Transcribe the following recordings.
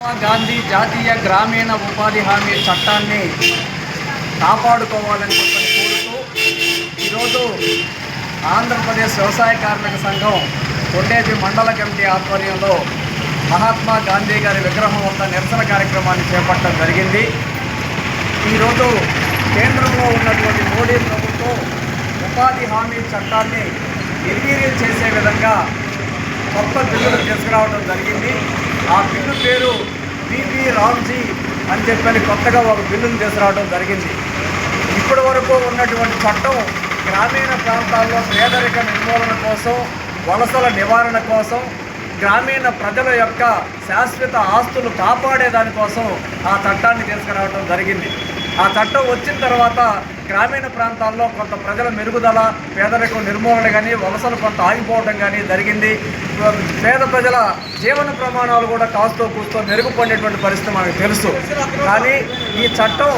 మహాత్మా గాంధీ జాతీయ గ్రామీణ ఉపాధి హామీ చట్టాన్ని కాపాడుకోవాలని కోరుతూ ఈరోజు ఆంధ్రప్రదేశ్ వ్యవసాయ కార్మిక సంఘం కొండేపి మండల కమిటీ ఆధ్వర్యంలో మహాత్మా గాంధీ గారి విగ్రహం వద్ద నిరసన కార్యక్రమాన్ని చేపట్టడం జరిగింది. ఈరోజు కేంద్రంలో ఉన్నటువంటి మోడీ ప్రభుత్వం ఉపాధి హామీ చట్టాన్ని నిర్వీర్యం చేసే విధంగా కొత్త బిల్లులు తీసుకురావడం జరిగింది. ఆ బిల్లు పేరు పిపి రామ్జీ అని చెప్పని కొత్తగా ఒక బిల్లును తీసుకురావడం జరిగింది. ఇప్పటి వరకు ఉన్నటువంటి చట్టం గ్రామీణ ప్రాంతాల్లో పేదరిక నిర్మూలన కోసం వలసల నివారణ కోసం గ్రామీణ ప్రజల యొక్క శాశ్వత ఆస్తులు కాపాడే దానికోసం ఆ చట్టాన్ని తీసుకురావడం జరిగింది. ఆ చట్టం వచ్చిన తర్వాత గ్రామీణ ప్రాంతాల్లో కొంత ప్రజల మెరుగుదల పేదరికం నిర్మూలన కానీ వలసలు కొంత ఆగిపోవడం కానీ జరిగింది. పేద ప్రజల జీవన ప్రమాణాలు కూడా కాస్తో కూస్తో మెరుగుపడేటువంటి పరిస్థితి మనకు తెలుసు. కానీ ఈ చట్టం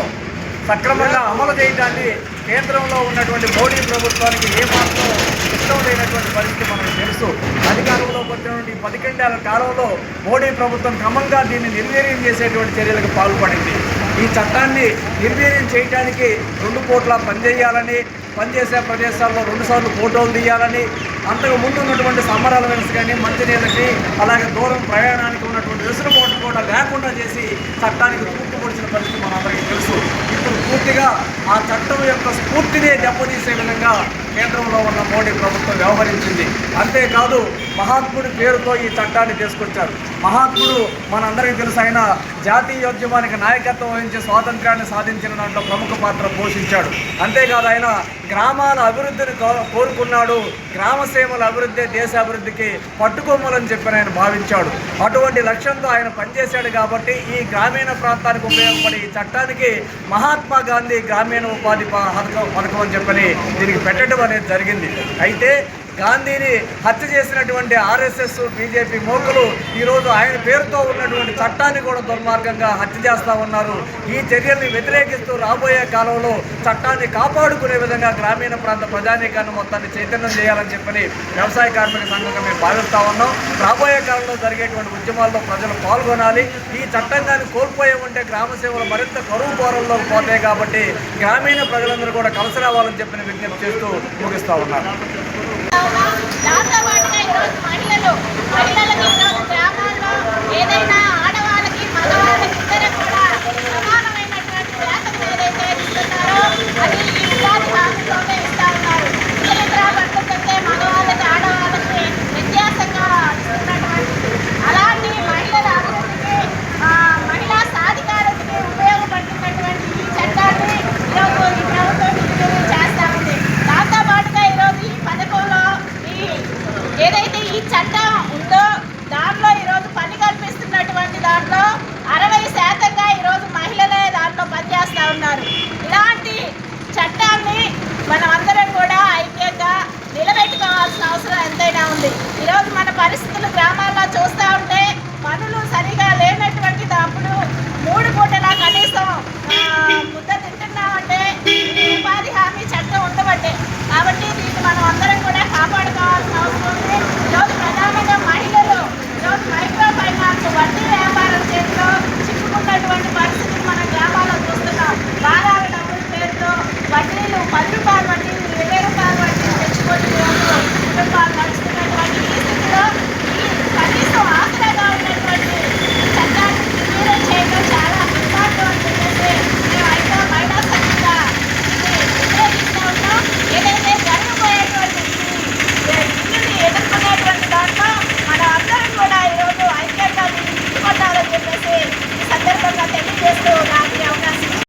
సక్రమంగా అమలు చేయడాన్ని కేంద్రంలో ఉన్నటువంటి మోడీ ప్రభుత్వానికి ఏమాత్రం ఇష్టం లేనటువంటి పరిస్థితి మనకు తెలుసు. అధికారంలోకి వచ్చినటువంటి ఈ కాలంలో మోడీ ప్రభుత్వం క్రమంగా దీన్ని నిర్వీర్యం చేసేటువంటి చర్యలకు పాల్పడింది. ఈ చట్టాన్ని నిర్వీర్యం చేయడానికి రెండు కోట్ల పనిచేయాలని పనిచేసే ప్రదేశాల్లో రెండుసార్లు ఫోటోలు తీయాలని అంతకు ముందు ఉన్నటువంటి సమ్మర్ అలవెన్స్ కానీ మంచినీళ్ళకి అలాగే దూరం ప్రయాణానికి ఉన్నటువంటి వెసులుబాటు కూడా లేకుండా చేసి చట్టానికి తూర్పు పొడిచిన పరిస్థితి మనందరికీ తెలుసు. ఇప్పుడు పూర్తిగా ఆ చట్టం యొక్క స్ఫూర్తినే దెబ్బతీసే విధంగా కేంద్రంలో ఉన్న మోడీ ప్రభుత్వం వ్యవహరించింది. అంతేకాదు మహాత్ముడి పేరుతో ఈ చట్టాన్ని తీసుకొచ్చారు. మహాత్ముడు మనందరికీ తెలుసు ఆయన జాతీయోద్యమానికి నాయకత్వం వహించి స్వాతంత్ర్యాన్ని సాధించిన దాంట్లో ప్రముఖ పాత్ర పోషించాడు. అంతేకాదు ఆయన గ్రామాల అభివృద్ధిని కో- కోరుకున్నాడు. గ్రామసీమల అభివృద్ధి దేశ అభివృద్ధికి పట్టుకొమ్మలని చెప్పి ఆయన భావించాడు. అటువంటి లక్ష్యంతో ఆయన పనిచేశాడు కాబట్టి ఈ గ్రామీణ ప్రాంతానికి ఉపయోగపడే ఈ చట్టానికి మహాత్మా గాంధీ గ్రామీణ ఉపాధి పథకం పథకం అని చెప్పని దీనికి పెట్టడం అనేది జరిగింది. అయితే గాంధీని హత్య చేసినటువంటి ఆర్ఎస్ఎస్ బీజేపీ మోకులు ఈరోజు ఆయన పేరుతో ఉన్నటువంటి చట్టాన్ని కూడా దుర్మార్గంగా హత్య చేస్తూ ఉన్నారు. ఈ చర్యల్ని వ్యతిరేకిస్తూ రాబోయే కాలంలో చట్టాన్ని కాపాడుకునే విధంగా గ్రామీణ ప్రాంత ప్రజానీకాన్ని మొత్తాన్ని చైతన్యం చేయాలని చెప్పని వ్యవసాయ కార్మిక సంఘంగా మేము భావిస్తూ ఉన్నాం. రాబోయే కాలంలో జరిగేటువంటి ఉద్యమాల్లో ప్రజలు పాల్గొనాలి. ఈ చట్టం కానీ కోల్పోయే ఉంటే గ్రామ సేవలు మరింత కరువు కోరల్లోకి పోతాయి కాబట్టి గ్రామీణ ప్రజలందరూ కూడా కలిసి రావాలని చెప్పిన విజ్ఞప్తి చేస్తూ ముగిస్తూ ఉన్నారు దాంతో పాటుగా ఈరోజు మహిళలు